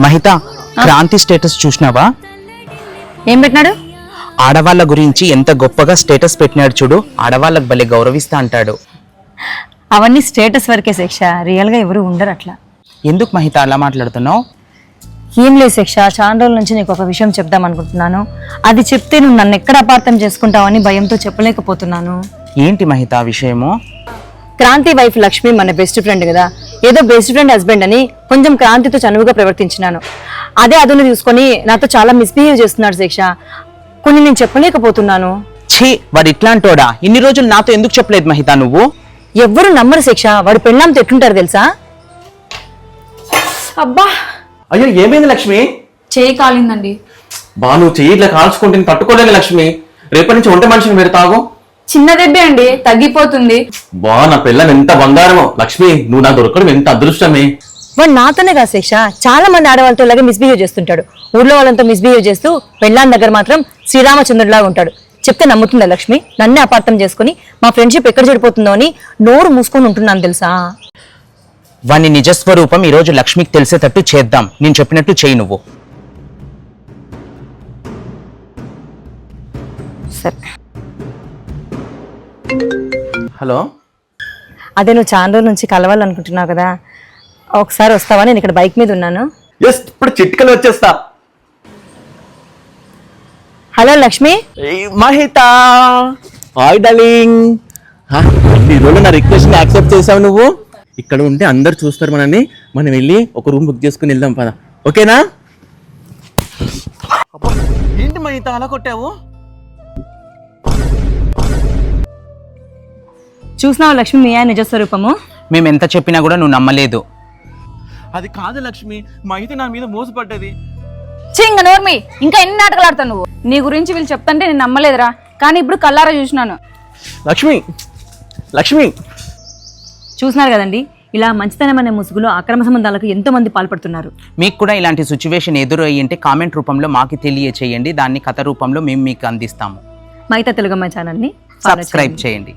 Mahitha Kranti status చూసినావా? ఏం పెట్టినాడు? ఆడవాళ్ళ గురించి ఎంత గొప్పగా స్టేటస్ పెట్టినాడు చూడు ఆడవాళ్ళకి భలే గౌరవిస్తా అంటాడు. అవన్నీ స్టేటస్ వరకే శిక్ష రియల్గా ఎవరు ఉండరు అట్లా. ఎందుకు మహిత అలా మాట్లాడుతున్నావు? ఏం లేదు శిక్ష చాలా రోజుల నుంచి నీకు ఒక విషయం చెప్దాం అనుకుంటున్నాను. అది చెప్తే నువ్వు నన్ను ఎక్కడ అపార్థం చేసుకుంటావని భయంతో చెప్పలేకపోతున్నాను. ఏంటి మహిత ఆ విషయము? క్రాంతి వైఫ్ లక్ష్మి మన బెస్ట్ ఫ్రెండ్ కదా ఏదో బెస్ట్ ఫ్రెండ్ హస్బెండ్ అని కొంచెం క్రాంతితో చనువుగా ప్రవర్తించినాను. అదే అదును తీసుకొని నాతో చాలా మిస్బిహేవ్ చేస్తున్నాడు శిక్ష. కొన్ని నేను చెప్పలేకపోతున్నాను. ఛీ వాడు ఇట్లాంటోడా? ఇన్ని రోజులు నాతో ఎందుకు చెప్పలేదు మహిత నువ్వు? ఎవ్వరు నమ్మరు శిక్ష. వాడు పెళ్ళాంతో ఎట్లుంటారు తెలుసా? అబ్బా! అయ్యో ఏమైంది లక్ష్మి? చేయి కాలిందండి. బా నువ్వు చెయ్యి ఇట్లా కాల్చుకుంటే నేను తట్టుకోలేను లక్ష్మి. రేపటి నుంచి ఒంటి మనిషిని మీరు తాగు చిన్న దెబ్బే అండి తగ్గిపోతుంది. బా నా పిల్లం ఎంత బంగారమో. లక్ష్మి నువ్వు నా దొరకడం ఎంత అదృష్టమే. వాడు నాతోనే కాదు శిక్ష చాలా మంది ఆడవాళ్ళతో ఇలాగే మిస్బిహేవ్ చేస్తుంటాడు. ఊర్లో వాళ్ళంతా మిస్బిహేవ్ చేస్తూ పెళ్ళాన్ దగ్గర మాత్రం శ్రీరామచంద్రుడిలాగా ఉంటాడు. చెప్తే నమ్ముతుందా లక్ష్మి? నన్నే అపార్థం చేసుకుని మా ఫ్రెండ్షిప్ ఎక్కడ చెడిపోతుందో అని నోరు మూసుకొని ఉంటున్నాను తెలుసా? వాని నిజస్వరూపం ఈ రోజు లక్ష్మికి తెలిసేటట్టు చేద్దాం. నేను చెప్పినట్టు చేయి నువ్వు. సరే. హలో. అదే నువ్వు చాలా రోజుల నుంచి కలవాలనుకుంటున్నావు కదా ఒకసారి వస్తావా? నేను ఇక్కడ బైక్ మీద ఉన్నాను. ఎస్ ఇప్పుడు చిట్కలు వచ్చేస్తా. Hello Lakshmi. Mahita. Hi darling ఈ రోజు నా రిక్వెస్ట్ యాక్సెప్ట్ చేసావు నువ్వు? ఇక్కడ ఉంటే అందరు చూస్తారు మనని మనం వెళ్ళి ఒక రూమ్ బుక్ చేసుకుని వెళ్దాం పద. ఓకేనా ఏంటి మహిత అలా కొట్టావు? చూసినావు లక్ష్మి మీ ఆయన నిజస్వరూపము? మేము ఎంత చెప్పినా కూడా నువ్వు నమ్మలేదు. అది కాదు లక్ష్మి మహిత నా మీద మోసపడ్డది. చింగ నోర్మి ఇంకా ఎన్ని నాటకాలు ఆడతావు నువ్వు? నీ గురించి వీళ్ళు చెప్తుంటే నేను నమ్మలేదురా కానీ ఇప్పుడు కల్లారా చూసినాను. లక్ష్మి లక్ష్మి. చూసినారు కదండి ఇలా మంచితనం అనే ముసుగులో అక్రమ సంబంధాలకు ఎంతో మంది పాల్పడుతున్నారు. మీకు కూడా ఇలాంటి సిచ్యువేషన్ ఎదురు అయ్యింటే కామెంట్ రూపంలో మాకు తెలియచేయండి దాన్ని కథ రూపంలో మేము మీకు అందిస్తాము. మైతా తెలుగమ్మ ఛానల్ని సబ్స్క్రైబ్ చేయండి.